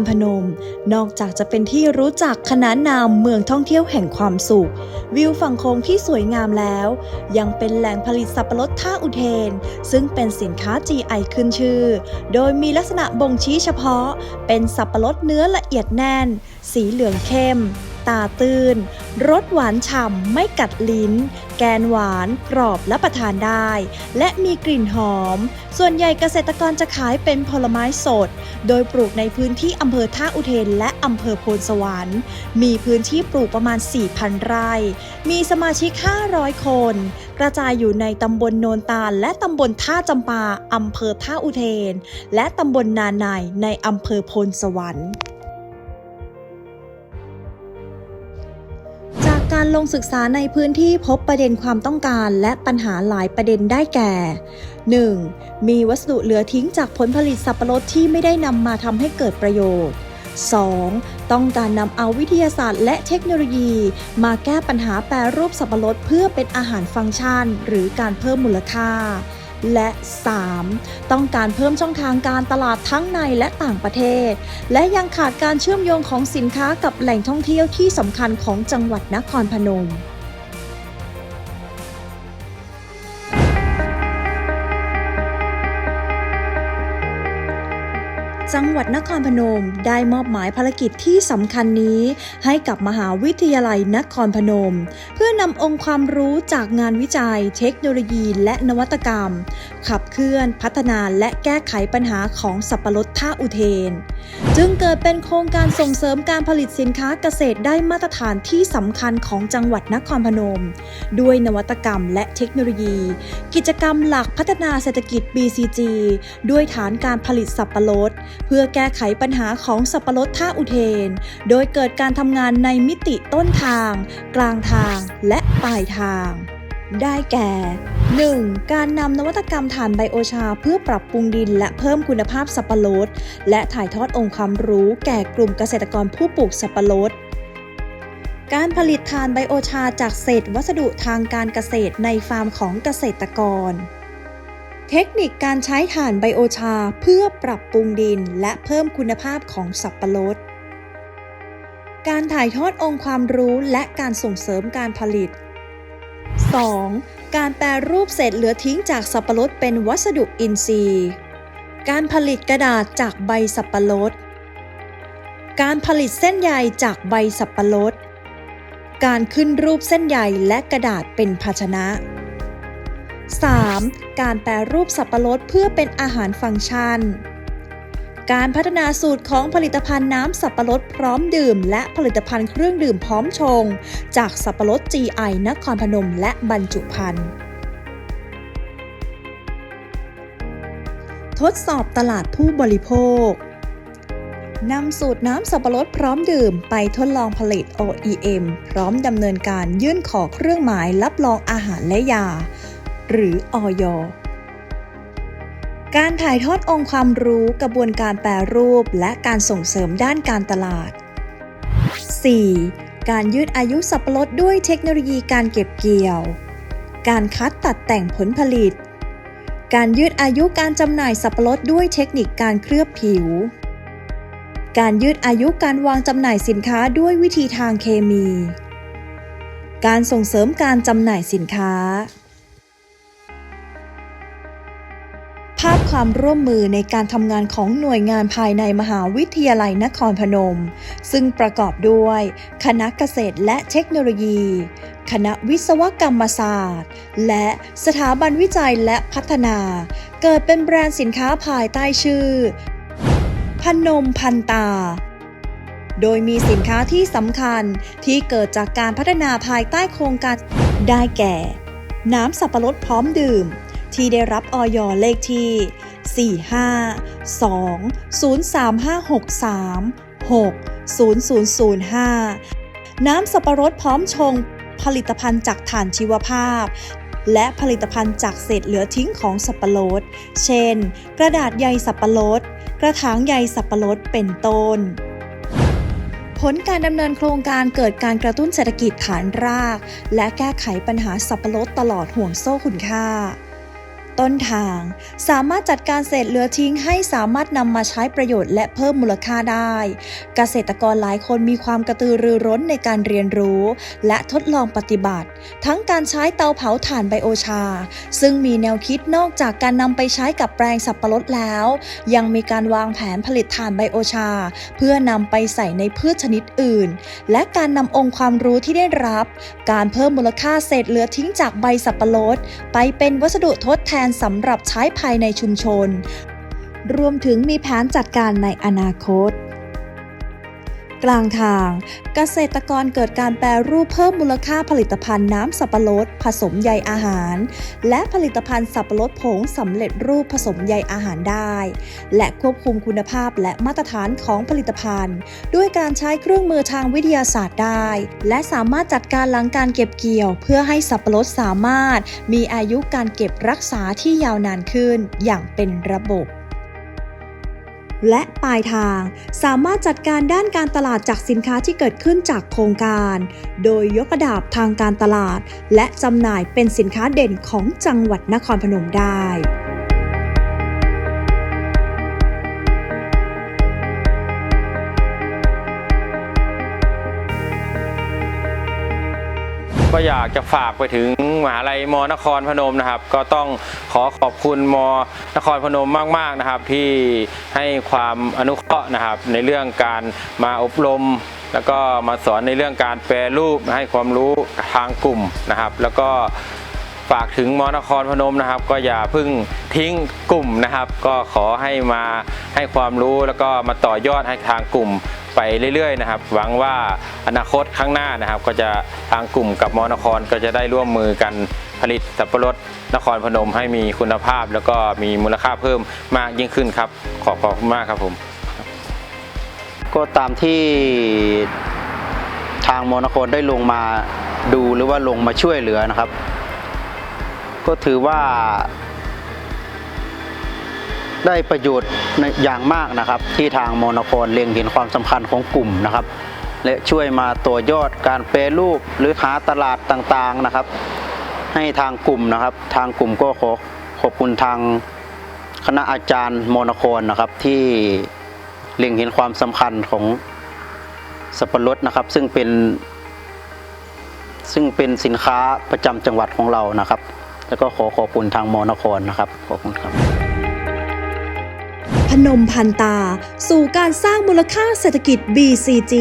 รพนม นอกจากจะเป็นที่รู้จักขนานนามเมืองท่องเที่ยวแห่งความสุข วิวฝั่งโค้งที่สวยงามแล้ว ยังเป็นแหล่งผลิตสับปะรดท่าอุเทน ซึ่งเป็นสินค้า GI ขึ้นชื่อ โดยมีลักษณะบ่งชี้เฉพาะ เป็นสับปะรดเนื้อละเอียดแน่น สีเหลืองเข้ม ตาตื้น รสหวานฉ่ำไม่กัดลิ้น แกนหวานกรอบและประทานได้ และมีกลิ่นหอม ส่วนใหญ่เกษตรกรจะขายเป็นผลไม้สด โดยปลูกในพื้นที่อำเภอท่าอุเทนและอำเภอโพนสวรรค์ มีพื้นที่ปลูกประมาณ 4,000 ไร่ มีสมาชิก 500 คน กระจายอยู่ในตำบลโนนตาล และตำบลท่าจำปาอำเภอท่าอุเทน และตำบลนาในในอำเภอโพนสวรรค์ การลงศึกษาในพื้นที่พบประเด็นความต้องการและปัญหาหลายประเด็นได้แก่ 1. มีวัสดุเหลือทิ้งจากผลผลิตสับปะรดที่ไม่ได้นำมาทำให้เกิดประโยชน์ 2. ต้องการนำเอาวิทยาศาสตร์และเทคโนโลยี มาแก้ปัญหาแปรรูปสับปะรดเพื่อเป็นอาหารฟังก์ชัน หรือการเพิ่มมูลค่า และ 3. ต้องการเพิ่มช่องทางการตลาดทั้งในและต่างประเทศ และยังขาดการเชื่อมโยงของสินค้ากับแหล่งท่องเที่ยวที่สำคัญของจังหวัดนครพนม จังหวัดนครพนมได้มอบหมายภารกิจที่สำคัญนี้ ให้กับมหาวิทยาลัยนครพนม เพื่อนำองค์ความรู้จากงานวิจัย เทคโนโลยีและนวัตกรรม ขับเคลื่อนพัฒนาและแก้ไขปัญหาของสับปะรดท่าอุเทน จึงเกิดเป็นโครงการส่งเสริมการผลิตสินค้าเกษตรได้มาตรฐานที่สำคัญของจังหวัดนครพนม ด้วยนวัตกรรมและเทคโนโลยี กิจกรรมหลักพัฒนาเศรษฐกิจ BCG ด้วยฐานการผลิตสับปะรดเพื่อแก้ไขปัญหาของสับปะรดท่าอุเทน โดยเกิดการทำงานในมิติต้นทาง กลางทางและปลายทาง ได้แก่ 1. การนำนวัตกรรมถ่านไบโอชาเพื่อปรับปรุงดินและเพิ่มคุณภาพสับปะรด และถ่ายทอดองค์ความรู้แก่กลุ่มเกษตรกรผู้ปลูกสับปะรดการผลิตถ่านไบโอชาจากเศษวัสดุทางการเกษตรในฟาร์มของเกษตรกร เทคนิคการใช้ถ่านไบโอชาเพื่อปรับปรุงดินและเพิ่มคุณภาพของสับปะรด การถ่ายทอดองค์ความรู้และการส่งเสริมการผลิต 2. การแปรรูปเศษเหลือทิ้งจากสับปะรดเป็นวัสดุอินทรีย์ การผลิตกระดาษจากใบสับปะรด การผลิตเส้นใยจากใบสับปะรด การขึ้นรูปเส้นใยและกระดาษเป็นภาชนะ 3. การแปรรูปสับปะรดเพื่อเป็นอาหารฟังก์ชัน การพัฒนาสูตรของผลิตภัณฑ์น้ำสับปะรดพร้อมดื่ม และผลิตภัณฑ์เครื่องดื่มพร้อมชง จากสับปะรด GI นครพนม และบรรจุภัณฑ์ทดสอบตลาดผู้บริโภคนำสูตรน้ำสับปะรดพร้อมดื่มไปทดลองผลิต OEM พร้อมดำเนินการยื่นขอเครื่องหมายรับรองอาหารและยา หรืออย การถ่ายทอดองค์ความรู้กระบวนการแปรรูปและการส่งเสริมด้านการตลาด 4. การยืดอายุสับปะรดด้วยเทคโนโลยีการเก็บเกี่ยว การคัดตัดแต่งผลผลิต การยืดอายุการจำหน่ายสับปะรดด้วยเทคนิคการเคลือบผิว การยืดอายุการวางจำหน่ายสินค้าด้วยวิธีทางเคมี การส่งเสริมการจำหน่ายสินค้า ภาพความร่วมมือในการทำงานของหน่วยงานภายในมหาวิทยาลัยนครพนม ซึ่งประกอบด้วย คณะเกษตรและเทคโนโลยี คณะวิศวกรรมศาสตร์ และสถาบันวิจัยและพัฒนา เกิดเป็นแบรนด์สินค้าภายใต้ชื่อ พนมพันตา โดยมีสินค้าที่สำคัญที่เกิดจากการพัฒนาภายใต้โครงการได้แก่ น้ำสับปะรดพร้อมดื่ม ที่ได้รับออยเลขที่ 452-2-0353-60005 น้ำสับปะรดพร้อมชงผลิตภัณฑ์จากถ่านชีวภาพ และผลิตภัณฑ์จากเศษเหลือทิ้งของสับปะรด เช่น กระดาษใยสับปะรด กระถางใยสับปะรดเป็นต้นผลการดำเนินโครงการเกิดการกระตุ้นเศรษฐกิจฐานราก และแก้ไขปัญหาสับปะรดตลอดห่วงโซ่คุณค่า ต้นทาง สามารถจัดการเศษเหลือทิ้งให้สามารถนำมาใช้ประโยชน์และเพิ่มมูลค่าได้ เกษตรกรหลายคนมีความกระตือรือร้นในการเรียนรู้ และทดลองปฏิบัติ ทั้งการใช้เตาเผาถ่านไบโอชา ซึ่งมีแนวคิดนอกจากการนำไปใช้กับแปลงสับปะรดแล้ว ยังมีการวางแผนผลิตถ่านไบโอชา เพื่อนำไปใส่ในพืชชนิดอื่น และการนำองค์ความรู้ที่ได้รับ การเพิ่มมูลค่าเศษเหลือทิ้งจากใบสับปะรด ไปเป็นวัสดุทดแทนสำหรับใช้ภายในชุมชน รวมถึงมีแผนจัดการในอนาคต กลางทาง เกษตรกรเกิดการแปรรูปเพิ่มมูลค่าผลิตภัณฑ์น้ำสับปะรด ผสมใยอาหาร และผลิตภัณฑ์สับปะรดผงสำเร็จรูปผสมใยอาหารได้ และควบคุมคุณภาพและมาตรฐานของผลิตภัณฑ์ ด้วยการใช้เครื่องมือทางวิทยาศาสตร์ได้ และสามารถจัดการหลังการเก็บเกี่ยว เพื่อให้สับปะรดสามารถ มีอายุการเก็บรักษาที่ยาวนานขึ้น อย่างเป็นระบบ และปลายทาง สามารถจัดการด้านการตลาดจากสินค้าที่เกิดขึ้นจากโครงการ โดยยกระดับทางการตลาด และจำหน่ายเป็นสินค้าเด่นของจังหวัดนครพนมได้ ก็อยากจะฝากไปถึงมหาลัยมนครพนมนะครับ ก็ต้องขอขอบคุณมนครพนมมาก ๆนะครับ ที่ให้ความอนุเคราะห์นะครับ ในเรื่องการมาอบรม แล้วก็มาสอนในเรื่องการแปรรูปให้ความรู้ทางกลุ่มนะครับ แล้วก็ฝากถึงมนครพนมนะครับ ก็อย่าเพิ่งทิ้งกลุ่มนะครับ ก็ขอให้มาให้ความรู้แล้วก็มาต่อยอดให้ทางกลุ่ม ไปเรื่อยๆนะครับ หวังว่าอนาคตข้างหน้านะครับ ก็จะทางกลุ่มกับมอนครก็จะได้ร่วมมือกันผลิตสับปะรดนครพนมให้มีคุณภาพ แล้วก็มีมูลค่าเพิ่มมากยิ่งขึ้นครับ ขอบคุณมากครับผม ก็ตามที่ทางมนครได้ลงมาดูหรือว่าลงมาช่วยเหลือนะครับ ก็ถือว่า ได้ประโยชน์ในอย่างมากนะครับ ที่ทางมโนครเล็งเห็นความสำคัญของกลุ่มนะครับ และช่วยมาตัวยอดการแปรรูปหรือหาตลาดต่างๆนะครับ ให้ทางกลุ่มนะครับ ทางกลุ่มก็ขอขอบคุณทางคณะอาจารย์มโนครนะครับที่เล็งเห็นความสำคัญของสับปะรดนะครับ ซึ่งเป็น ซึ่งเป็นสินค้าประจำจังหวัดของเรานะครับ แล้วก็ขอขอบคุณทางมอนครนะครับ ขอบคุณครับ พนมพันตา สู่การสร้างมูลค่าเศรษฐกิจ BCG